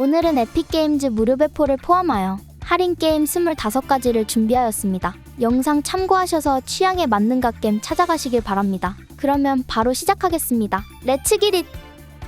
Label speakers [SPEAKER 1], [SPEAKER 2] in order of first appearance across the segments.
[SPEAKER 1] 오늘은 에픽게임즈 무료 배포를 포함하여 할인 게임 25가지를 준비하였습니다. 영상 참고하셔서 취향에 맞는 갓겜 찾아가시길 바랍니다. 그러면 바로 시작하겠습니다. 렛츠 기릿!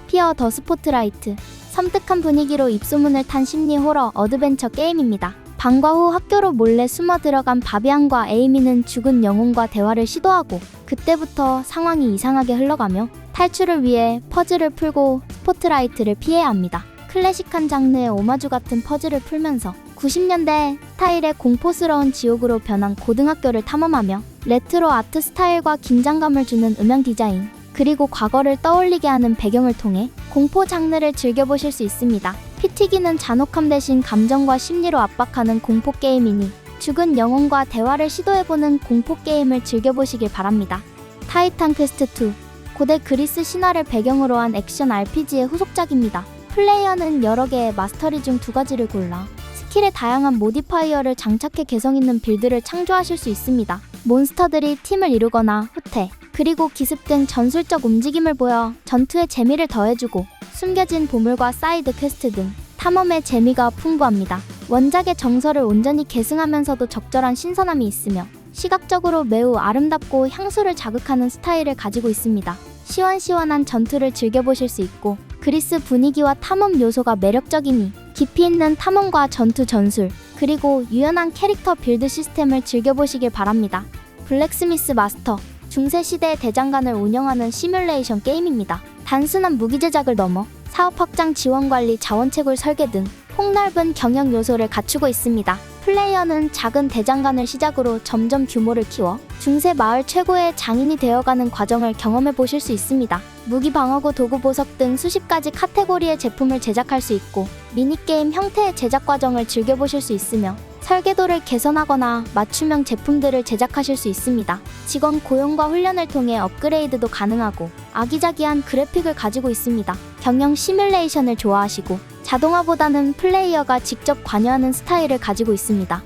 [SPEAKER 1] 피어 더 스포트라이트 섬뜩한 분위기로 입소문을 탄 심리 호러 어드벤처 게임입니다. 방과 후 학교로 몰래 숨어 들어간 바비안과 에이미는 죽은 영혼과 대화를 시도하고 그때부터 상황이 이상하게 흘러가며 탈출을 위해 퍼즐을 풀고 스포트라이트를 피해야 합니다. 클래식한 장르의 오마주 같은 퍼즐을 풀면서 90년대 스타일의 공포스러운 지옥으로 변한 고등학교를 탐험하며 레트로 아트 스타일과 긴장감을 주는 음향 디자인 그리고 과거를 떠올리게 하는 배경을 통해 공포 장르를 즐겨보실 수 있습니다. 피튀기는 잔혹함 대신 감정과 심리로 압박하는 공포 게임이니 죽은 영혼과 대화를 시도해보는 공포 게임을 즐겨보시길 바랍니다. 타이탄 퀘스트 2 고대 그리스 신화를 배경으로 한 액션 RPG의 후속작입니다. 플레이어는 여러 개의 마스터리 중 두 가지를 골라 스킬의 다양한 모디파이어를 장착해 개성 있는 빌드를 창조하실 수 있습니다. 몬스터들이 팀을 이루거나 후퇴, 그리고 기습 등 전술적 움직임을 보여 전투의 재미를 더해주고 숨겨진 보물과 사이드 퀘스트 등 탐험의 재미가 풍부합니다. 원작의 정서를 온전히 계승하면서도 적절한 신선함이 있으며 시각적으로 매우 아름답고 향수를 자극하는 스타일을 가지고 있습니다. 시원시원한 전투를 즐겨보실 수 있고 그리스 분위기와 탐험 요소가 매력적이니 깊이 있는 탐험과 전투 전술 그리고 유연한 캐릭터 빌드 시스템을 즐겨보시길 바랍니다. 블랙스미스 마스터 중세 시대의 대장간을 운영하는 시뮬레이션 게임입니다. 단순한 무기 제작을 넘어 사업 확장 지원 관리 자원 채굴 설계 등 폭넓은 경영 요소를 갖추고 있습니다. 플레이어는 작은 대장간을 시작으로 점점 규모를 키워 중세 마을 최고의 장인이 되어가는 과정을 경험해 보실 수 있습니다. 무기 방어구 도구 보석 등 수십 가지 카테고리의 제품을 제작할 수 있고 미니게임 형태의 제작 과정을 즐겨보실 수 있으며 설계도를 개선하거나 맞춤형 제품들을 제작하실 수 있습니다. 직원 고용과 훈련을 통해 업그레이드도 가능하고 아기자기한 그래픽을 가지고 있습니다. 경영 시뮬레이션을 좋아하시고 자동화보다는 플레이어가 직접 관여하는 스타일을 가지고 있습니다.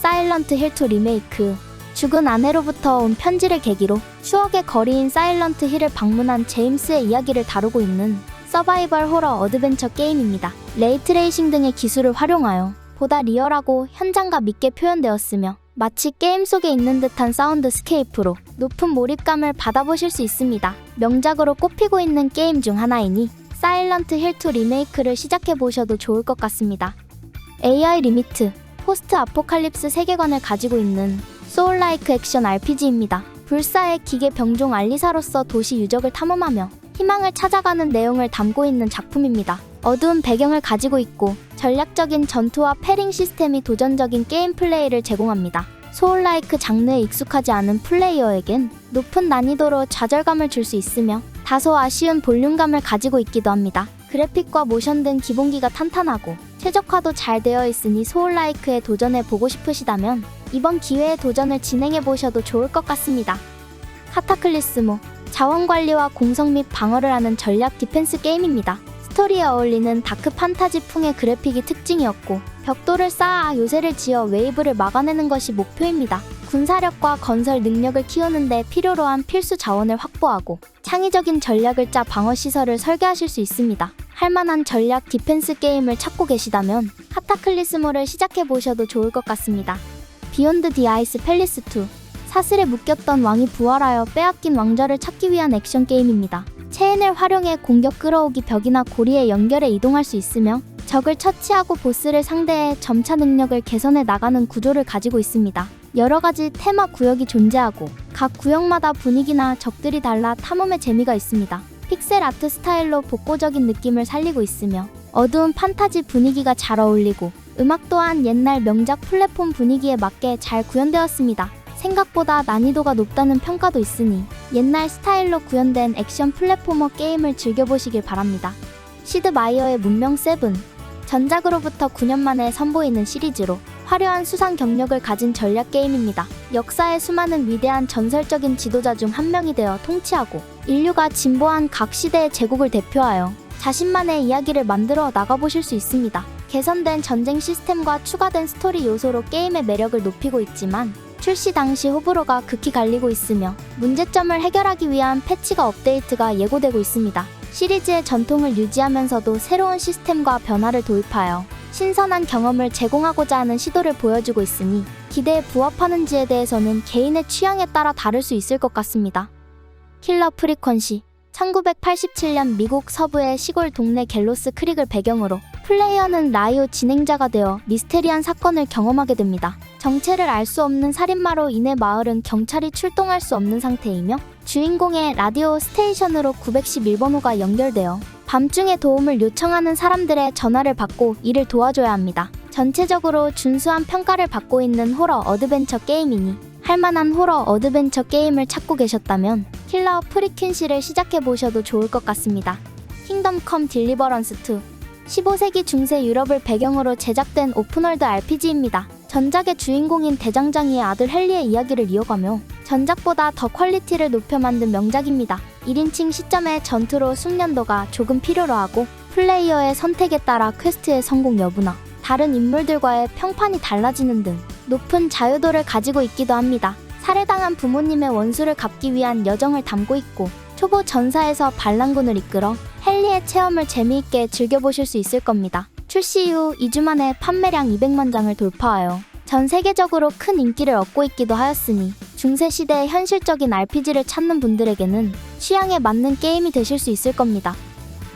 [SPEAKER 1] 사일런트 힐 2 리메이크 죽은 아내로부터 온 편지를 계기로 추억의 거리인 사일런트 힐을 방문한 제임스의 이야기를 다루고 있는 서바이벌 호러 어드벤처 게임입니다. 레이트레이싱 등의 기술을 활용하여 보다 리얼하고 현장감 있게 표현되었으며 마치 게임 속에 있는 듯한 사운드 스케이프로 높은 몰입감을 받아보실 수 있습니다. 명작으로 꼽히고 있는 게임 중 하나이니 사일런트 힐 2 리메이크를 시작해 보셔도 좋을 것 같습니다. AI 리미트 포스트 아포칼립스 세계관을 가지고 있는 소울라이크 액션 RPG입니다. 불사의 기계 병종 알리사로서 도시 유적을 탐험하며 희망을 찾아가는 내용을 담고 있는 작품입니다. 어두운 배경을 가지고 있고 전략적인 전투와 패링 시스템이 도전적인 게임 플레이를 제공합니다. 소울라이크 장르에 익숙하지 않은 플레이어에겐 높은 난이도로 좌절감을 줄 수 있으며 다소 아쉬운 볼륨감을 가지고 있기도 합니다. 그래픽과 모션 등 기본기가 탄탄하고 최적화도 잘 되어 있으니 소울라이크에 도전해 보고 싶으시다면 이번 기회에 도전을 진행해 보셔도 좋을 것 같습니다. 카타클리스모 자원 관리와 공성 및 방어를 하는 전략 디펜스 게임입니다. 스토리에 어울리는 다크 판타지풍의 그래픽이 특징이었고 벽돌을 쌓아 요새를 지어 웨이브를 막아내는 것이 목표입니다. 군사력과 건설 능력을 키우는 데 필요로 한 필수 자원을 확보하고 창의적인 전략을 짜 방어 시설을 설계하실 수 있습니다. 할만한 전략 디펜스 게임을 찾고 계시다면 카타클리스모를 시작해 보셔도 좋을 것 같습니다. 비욘드 디 아이스 팰리스 2 사슬에 묶였던 왕이 부활하여 빼앗긴 왕좌를 찾기 위한 액션 게임입니다. 체인을 활용해 공격 끌어오기 벽이나 고리에 연결해 이동할 수 있으며 적을 처치하고 보스를 상대해 점차 능력을 개선해 나가는 구조를 가지고 있습니다. 여러 가지 테마 구역이 존재하고 각 구역마다 분위기나 적들이 달라 탐험의 재미가 있습니다. 픽셀 아트 스타일로 복고적인 느낌을 살리고 있으며 어두운 판타지 분위기가 잘 어울리고 음악 또한 옛날 명작 플랫폼 분위기에 맞게 잘 구현되었습니다. 생각보다 난이도가 높다는 평가도 있으니 옛날 스타일로 구현된 액션 플랫포머 게임을 즐겨보시길 바랍니다. 시드 마이어의 문명 7 전작으로부터 9년 만에 선보이는 시리즈로 화려한 수상 경력을 가진 전략 게임입니다. 역사의 수많은 위대한 전설적인 지도자 중 한 명이 되어 통치하고 인류가 진보한 각 시대의 제국을 대표하여 자신만의 이야기를 만들어 나가보실 수 있습니다. 개선된 전쟁 시스템과 추가된 스토리 요소로 게임의 매력을 높이고 있지만 출시 당시 호불호가 극히 갈리고 있으며 문제점을 해결하기 위한 패치가 업데이트가 예고되고 있습니다. 시리즈의 전통을 유지하면서도 새로운 시스템과 변화를 도입하여 신선한 경험을 제공하고자 하는 시도를 보여주고 있으니 기대에 부합하는지에 대해서는 개인의 취향에 따라 다를 수 있을 것 같습니다. 킬러 프리퀀시 1987년 미국 서부의 시골 동네 갤로스 크릭을 배경으로 플레이어는 라이오 진행자가 되어 미스테리한 사건을 경험하게 됩니다. 정체를 알 수 없는 살인마로 인해 마을은 경찰이 출동할 수 없는 상태이며 주인공의 라디오 스테이션으로 911번호가 연결되어 밤중에 도움을 요청하는 사람들의 전화를 받고 이를 도와줘야 합니다. 전체적으로 준수한 평가를 받고 있는 호러 어드벤처 게임이니 할만한 호러 어드벤처 게임을 찾고 계셨다면 킬러 프리퀸시를 시작해 보셔도 좋을 것 같습니다. 킹덤 컴 딜리버런스 2 15세기 중세 유럽을 배경으로 제작된 오픈월드 RPG입니다. 전작의 주인공인 대장장이의 아들 헨리의 이야기를 이어가며 전작보다 더 퀄리티를 높여 만든 명작입니다. 1인칭 시점의 전투로 숙련도가 조금 필요로 하고 플레이어의 선택에 따라 퀘스트의 성공 여부나 다른 인물들과의 평판이 달라지는 등 높은 자유도를 가지고 있기도 합니다. 살해당한 부모님의 원수를 갚기 위한 여정을 담고 있고 초보 전사에서 반란군을 이끌어 헨리의 체험을 재미있게 즐겨보실 수 있을 겁니다. 출시 이후 2주 만에 판매량 200만 장을 돌파하여 전 세계적으로 큰 인기를 얻고 있기도 하였으니 중세 시대의 현실적인 RPG를 찾는 분들에게는 취향에 맞는 게임이 되실 수 있을 겁니다.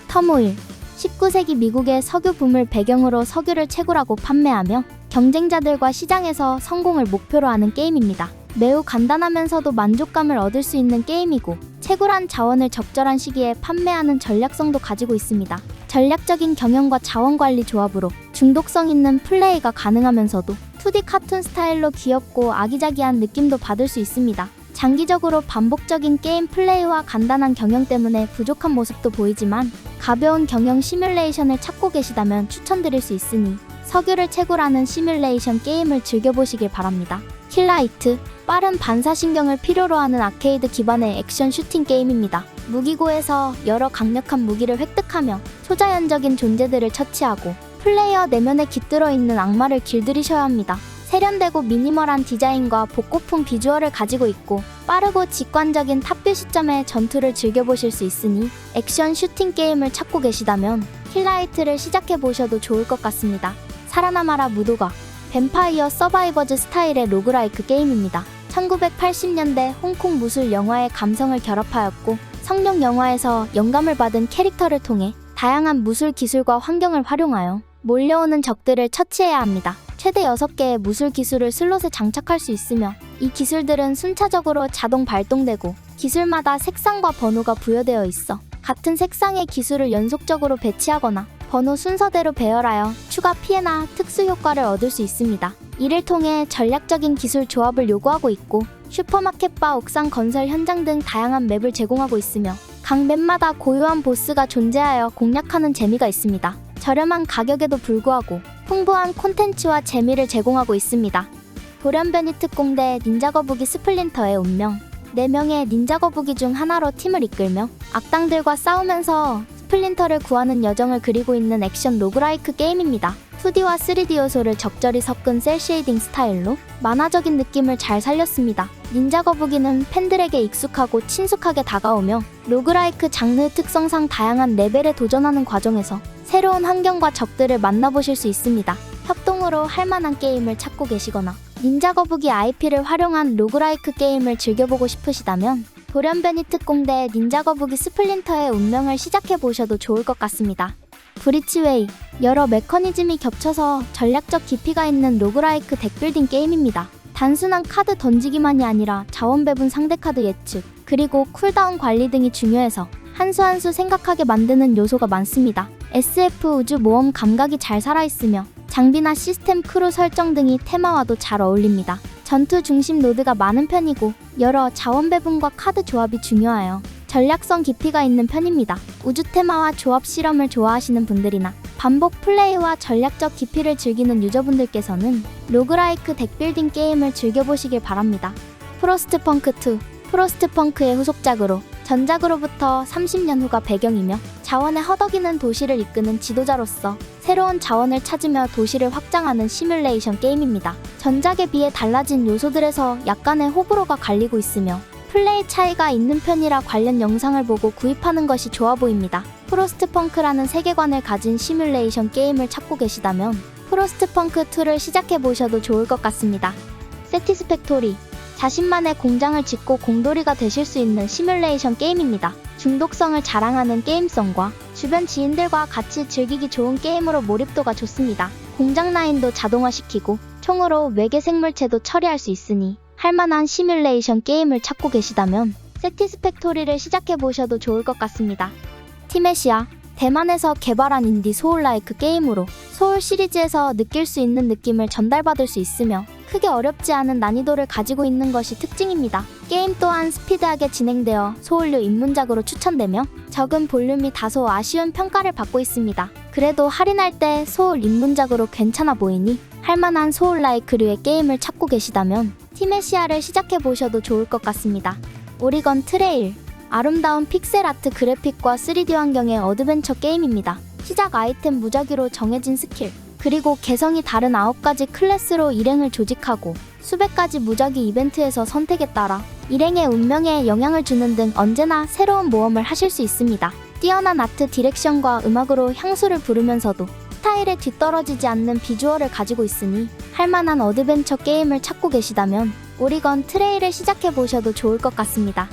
[SPEAKER 1] 터모일 19세기 미국의 석유 붐을 배경으로 석유를 채굴하고 판매하며 경쟁자들과 시장에서 성공을 목표로 하는 게임입니다. 매우 간단하면서도 만족감을 얻을 수 있는 게임이고 채굴한 자원을 적절한 시기에 판매하는 전략성도 가지고 있습니다. 전략적인 경영과 자원 관리 조합으로 중독성 있는 플레이가 가능하면서도 2D 카툰 스타일로 귀엽고 아기자기한 느낌도 받을 수 있습니다. 장기적으로 반복적인 게임 플레이와 간단한 경영 때문에 부족한 모습도 보이지만 가벼운 경영 시뮬레이션을 찾고 계시다면 추천드릴 수 있으니 석유를 채굴하는 시뮬레이션 게임을 즐겨보시길 바랍니다. 킬라이트 빠른 반사신경을 필요로 하는 아케이드 기반의 액션 슈팅 게임입니다. 무기고에서 여러 강력한 무기를 획득하며 초자연적인 존재들을 처치하고 플레이어 내면에 깃들어 있는 악마를 길들이셔야 합니다. 세련되고 미니멀한 디자인과 복고풍 비주얼을 가지고 있고 빠르고 직관적인 탑뷰 시점의 전투를 즐겨보실 수 있으니 액션 슈팅 게임을 찾고 계시다면 킬라이트를 시작해 보셔도 좋을 것 같습니다. 살아남아라 무도가 뱀파이어 서바이버즈 스타일의 로그라이크 게임입니다. 1980년대 홍콩 무술 영화의 감성을 결합하였고 성룡 영화에서 영감을 받은 캐릭터를 통해 다양한 무술 기술과 환경을 활용하여 몰려오는 적들을 처치해야 합니다. 최대 6개의 무술 기술을 슬롯에 장착할 수 있으며 이 기술들은 순차적으로 자동 발동되고 기술마다 색상과 번호가 부여되어 있어 같은 색상의 기술을 연속적으로 배치하거나 번호 순서대로 배열하여 추가 피해나 특수 효과를 얻을 수 있습니다. 이를 통해 전략적인 기술 조합을 요구하고 있고 슈퍼마켓바 옥상 건설 현장 등 다양한 맵을 제공하고 있으며 각 맵마다 고유한 보스가 존재하여 공략하는 재미가 있습니다. 저렴한 가격에도 불구하고 풍부한 콘텐츠와 재미를 제공하고 있습니다. 돌연변이 특공대 닌자 거북이 스플린터의 운명 4명의 닌자 거북이 중 하나로 팀을 이끌며 악당들과 싸우면서 스플린터를 구하는 여정을 그리고 있는 액션 로그라이크 게임입니다. 2D와 3D 요소를 적절히 섞은 셀 쉐이딩 스타일로 만화적인 느낌을 잘 살렸습니다. 닌자 거북이는 팬들에게 익숙하고 친숙하게 다가오며 로그라이크 장르 특성상 다양한 레벨에 도전하는 과정에서 새로운 환경과 적들을 만나보실 수 있습니다. 협동으로 할 만한 게임을 찾고 계시거나 닌자 거북이 IP를 활용한 로그라이크 게임을 즐겨보고 싶으시다면 돌연변이 특공대 닌자 거북이 스플린터의 운명을 시작해 보셔도 좋을 것 같습니다. 브리치웨이 여러 메커니즘이 겹쳐서 전략적 깊이가 있는 로그라이크 덱빌딩 게임입니다. 단순한 카드 던지기만이 아니라 자원 배분 상대 카드 예측 그리고 쿨다운 관리 등이 중요해서 한수 한 수 생각하게 만드는 요소가 많습니다. SF 우주 모험 감각이 잘 살아있으며 장비나 시스템 크루 설정 등이 테마와도 잘 어울립니다. 전투 중심 노드가 많은 편이고 여러 자원 배분과 카드 조합이 중요하여 전략성 깊이가 있는 편입니다. 우주 테마와 조합 실험을 좋아하시는 분들이나 반복 플레이와 전략적 깊이를 즐기는 유저분들께서는 로그라이크 덱빌딩 게임을 즐겨보시길 바랍니다. 프로스트펑크 2 프로스트펑크의 후속작으로 전작으로부터 30년 후가 배경이며 자원의 허덕이는 도시를 이끄는 지도자로서 새로운 자원을 찾으며 도시를 확장하는 시뮬레이션 게임입니다. 전작에 비해 달라진 요소들에서 약간의 호불호가 갈리고 있으며 플레이 차이가 있는 편이라 관련 영상을 보고 구입하는 것이 좋아 보입니다. 프로스트펑크라는 세계관을 가진 시뮬레이션 게임을 찾고 계시다면 프로스트펑크 2를 시작해 보셔도 좋을 것 같습니다. 세티스팩토리 자신만의 공장을 짓고 공돌이가 되실 수 있는 시뮬레이션 게임입니다. 중독성을 자랑하는 게임성과 주변 지인들과 같이 즐기기 좋은 게임으로 몰입도가 좋습니다. 공장 라인도 자동화시키고 총으로 외계 생물체도 처리할 수 있으니 할만한 시뮬레이션 게임을 찾고 계시다면 세티스팩토리를 시작해 보셔도 좋을 것 같습니다. 티메시아 대만에서 개발한 인디 소울라이크 게임으로 소울 시리즈에서 느낄 수 있는 느낌을 전달받을 수 있으며 크게 어렵지 않은 난이도를 가지고 있는 것이 특징입니다. 게임 또한 스피드하게 진행되어 소울류 입문작으로 추천되며 적은 볼륨이 다소 아쉬운 평가를 받고 있습니다. 그래도 할인할 때 소울 입문작으로 괜찮아 보이니 할만한 소울라이크류의 게임을 찾고 계시다면 티메시아를 시작해 보셔도 좋을 것 같습니다. 오리건 트레일 아름다운 픽셀 아트 그래픽과 3D 환경의 어드벤처 게임입니다. 시작 아이템 무작위로 정해진 스킬, 그리고 개성이 다른 9가지 클래스로 일행을 조직하고 수백 가지 무작위 이벤트에서 선택에 따라 일행의 운명에 영향을 주는 등 언제나 새로운 모험을 하실 수 있습니다. 뛰어난 아트 디렉션과 음악으로 향수를 부르면서도 스타일에 뒤떨어지지 않는 비주얼을 가지고 있으니 할만한 어드벤처 게임을 찾고 계시다면 오리건 트레일을 시작해 보셔도 좋을 것 같습니다.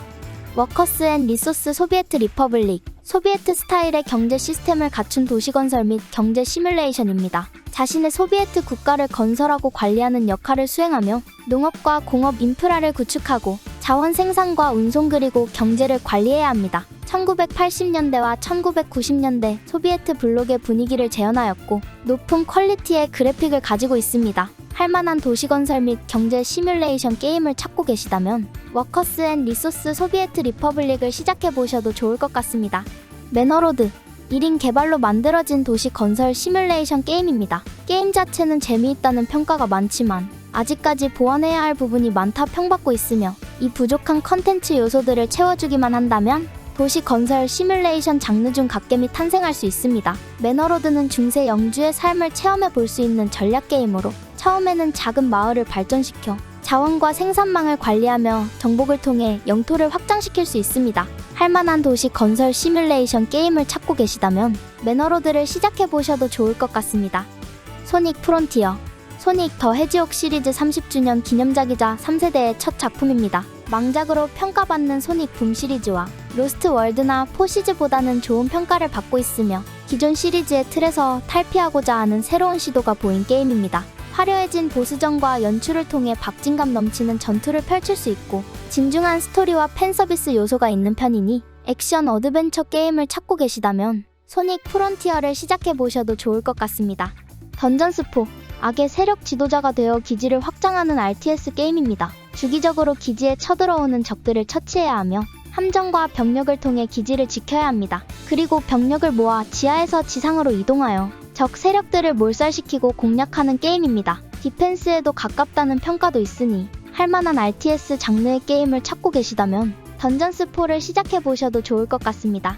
[SPEAKER 1] 워커스 앤 리소스 소비에트 리퍼블릭 소비에트 스타일의 경제 시스템을 갖춘 도시 건설 및 경제 시뮬레이션입니다. 자신의 소비에트 국가를 건설하고 관리하는 역할을 수행하며 농업과 공업 인프라를 구축하고 자원 생산과 운송 그리고 경제를 관리해야 합니다. 1980년대와 1990년대 소비에트 블록의 분위기를 재현하였고 높은 퀄리티의 그래픽을 가지고 있습니다. 할만한 도시 건설 및 경제 시뮬레이션 게임을 찾고 계시다면 워커스 앤 리소스 소비에트 리퍼블릭을 시작해 보셔도 좋을 것 같습니다. 매너로드 1인 개발로 만들어진 도시 건설 시뮬레이션 게임입니다. 게임 자체는 재미있다는 평가가 많지만 아직까지 보완해야 할 부분이 많다 평받고 있으며 이 부족한 컨텐츠 요소들을 채워주기만 한다면 도시 건설 시뮬레이션 장르 중 갓겜이 탄생할 수 있습니다. 매너로드는 중세 영주의 삶을 체험해 볼 수 있는 전략 게임으로 처음에는 작은 마을을 발전시켜 자원과 생산망을 관리하며 정복을 통해 영토를 확장시킬 수 있습니다. 할만한 도시 건설 시뮬레이션 게임을 찾고 계시다면 매너로드를 시작해 보셔도 좋을 것 같습니다. 소닉 프론티어 소닉 더 해지옥 시리즈 30주년 기념작이자 3세대의 첫 작품입니다. 망작으로 평가받는 소닉 붐 시리즈와 로스트 월드나 포시즈보다는 좋은 평가를 받고 있으며 기존 시리즈의 틀에서 탈피하고자 하는 새로운 시도가 보인 게임입니다. 화려해진 보스전과 연출을 통해 박진감 넘치는 전투를 펼칠 수 있고 진중한 스토리와 팬서비스 요소가 있는 편이니 액션 어드벤처 게임을 찾고 계시다면 소닉 프론티어를 시작해 보셔도 좋을 것 같습니다. 던전스포 악의 세력 지도자가 되어 기지를 확장하는 RTS 게임입니다. 주기적으로 기지에 쳐들어오는 적들을 처치해야 하며 함정과 병력을 통해 기지를 지켜야 합니다. 그리고 병력을 모아 지하에서 지상으로 이동하여 적 세력들을 몰살시키고 공략하는 게임입니다. 디펜스에도 가깝다는 평가도 있으니 할만한 RTS 장르의 게임을 찾고 계시다면 던전스4를 시작해 보셔도 좋을 것 같습니다.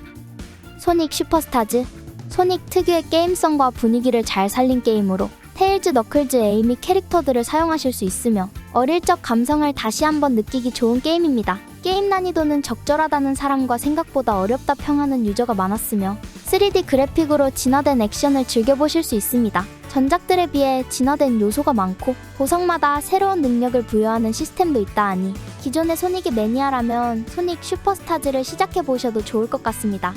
[SPEAKER 1] 소닉 슈퍼스타즈 소닉 특유의 게임성과 분위기를 잘 살린 게임으로 테일즈, 너클즈, 에이미 캐릭터들을 사용하실 수 있으며 어릴 적 감성을 다시 한번 느끼기 좋은 게임입니다. 게임 난이도는 적절하다는 사람과 생각보다 어렵다 평하는 유저가 많았으며 3D 그래픽으로 진화된 액션을 즐겨보실 수 있습니다. 전작들에 비해 진화된 요소가 많고 보석마다 새로운 능력을 부여하는 시스템도 있다 하니 기존의 소닉이 매니아라면 소닉 슈퍼스타즈를 시작해보셔도 좋을 것 같습니다.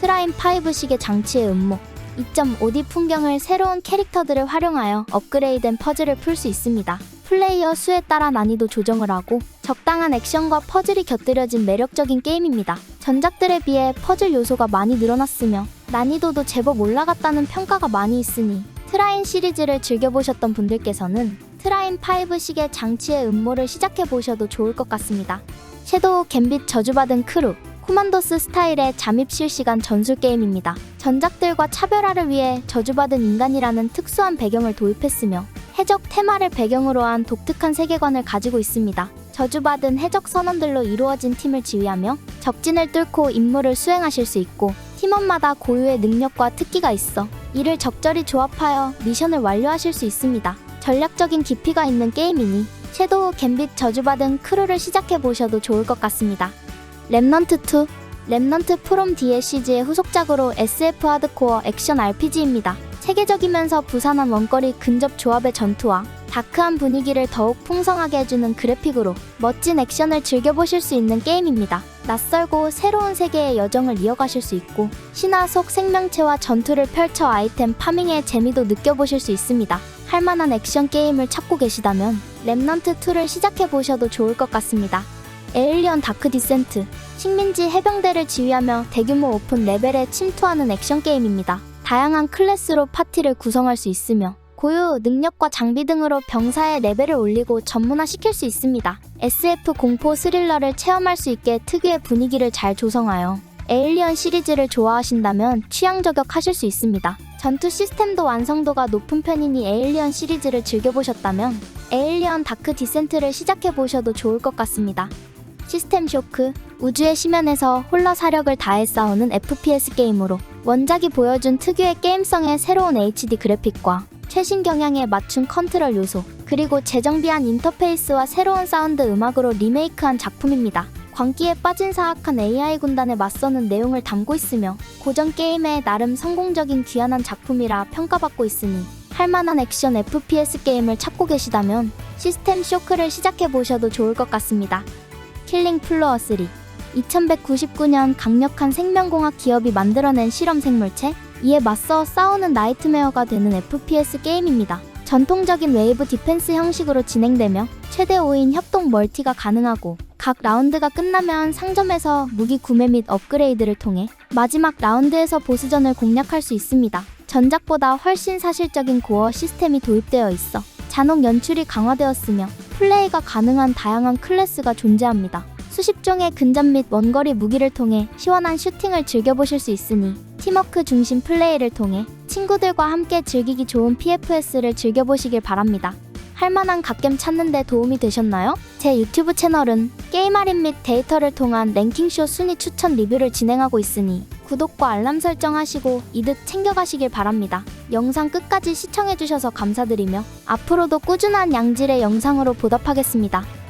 [SPEAKER 1] 트라임 5식의 장치의 음모 2.5D 풍경을 새로운 캐릭터들을 활용하여 업그레이드된 퍼즐을 풀 수 있습니다. 플레이어 수에 따라 난이도 조정을 하고 적당한 액션과 퍼즐이 곁들여진 매력적인 게임입니다. 전작들에 비해 퍼즐 요소가 많이 늘어났으며 난이도도 제법 올라갔다는 평가가 많이 있으니 트라인 시리즈를 즐겨보셨던 분들께서는 트라인 5식의 장치의 음모를 시작해보셔도 좋을 것 같습니다. 섀도우 갬빗 저주받은 크루 코만도스 스타일의 잠입 실시간 전술 게임입니다. 전작들과 차별화를 위해 저주받은 인간이라는 특수한 배경을 도입했으며 해적 테마를 배경으로 한 독특한 세계관을 가지고 있습니다. 저주받은 해적 선원들로 이루어진 팀을 지휘하며 적진을 뚫고 임무를 수행하실 수 있고 팀원마다 고유의 능력과 특기가 있어 이를 적절히 조합하여 미션을 완료하실 수 있습니다. 전략적인 깊이가 있는 게임이니 섀도우 갬빗 저주받은 크루를 시작해 보셔도 좋을 것 같습니다. 랩넌트 2 랩넌트 프롬 DLCG의 후속작으로 SF 하드코어 액션 RPG입니다. 체계적이면서 부산한 원거리 근접 조합의 전투와 다크한 분위기를 더욱 풍성하게 해주는 그래픽으로 멋진 액션을 즐겨보실 수 있는 게임입니다. 낯설고 새로운 세계의 여정을 이어가실 수 있고 신화 속 생명체와 전투를 펼쳐 아이템 파밍의 재미도 느껴보실 수 있습니다. 할만한 액션 게임을 찾고 계시다면 랩넌트 2를 시작해 보셔도 좋을 것 같습니다. 에일리언 다크 디센트 식민지 해병대를 지휘하며 대규모 오픈 레벨에 침투하는 액션 게임입니다. 다양한 클래스로 파티를 구성할 수 있으며 고유 능력과 장비 등으로 병사의 레벨을 올리고 전문화시킬 수 있습니다. SF 공포 스릴러를 체험할 수 있게 특유의 분위기를 잘 조성하여 에일리언 시리즈를 좋아하신다면 취향 저격하실 수 있습니다. 전투 시스템도 완성도가 높은 편이니 에일리언 시리즈를 즐겨보셨다면 에일리언 다크 디센트를 시작해보셔도 좋을 것 같습니다. 시스템 쇼크, 우주의 심연에서 홀러 사력을 다해 싸우는 FPS 게임으로 원작이 보여준 특유의 게임성의 새로운 HD 그래픽과 최신 경향에 맞춘 컨트롤 요소, 그리고 재정비한 인터페이스와 새로운 사운드 음악으로 리메이크한 작품입니다. 광기에 빠진 사악한 AI 군단에 맞서는 내용을 담고 있으며 고전 게임에 나름 성공적인 귀환한 작품이라 평가받고 있으니 할만한 액션 FPS 게임을 찾고 계시다면 시스템 쇼크를 시작해 보셔도 좋을 것 같습니다. 킬링 플로어 3 2199년 강력한 생명공학 기업이 만들어낸 실험 생물체 이에 맞서 싸우는 나이트메어가 되는 FPS 게임입니다. 전통적인 웨이브 디펜스 형식으로 진행되며 최대 5인 협동 멀티가 가능하고 각 라운드가 끝나면 상점에서 무기 구매 및 업그레이드를 통해 마지막 라운드에서 보스전을 공략할 수 있습니다. 전작보다 훨씬 사실적인 고어 시스템이 도입되어 있어 잔혹 연출이 강화되었으며 플레이가 가능한 다양한 클래스가 존재합니다. 수십 종의 근접 및 원거리 무기를 통해 시원한 슈팅을 즐겨보실 수 있으니 팀워크 중심 플레이를 통해 친구들과 함께 즐기기 좋은 PFS를 즐겨보시길 바랍니다. 할만한 갓겜 찾는 데 도움이 되셨나요? 제 유튜브 채널은 게임 할인 및 데이터를 통한 랭킹쇼 순위 추천 리뷰를 진행하고 있으니 구독과 알람 설정하시고 이득 챙겨가시길 바랍니다. 영상 끝까지 시청해주셔서 감사드리며 앞으로도 꾸준한 양질의 영상으로 보답하겠습니다.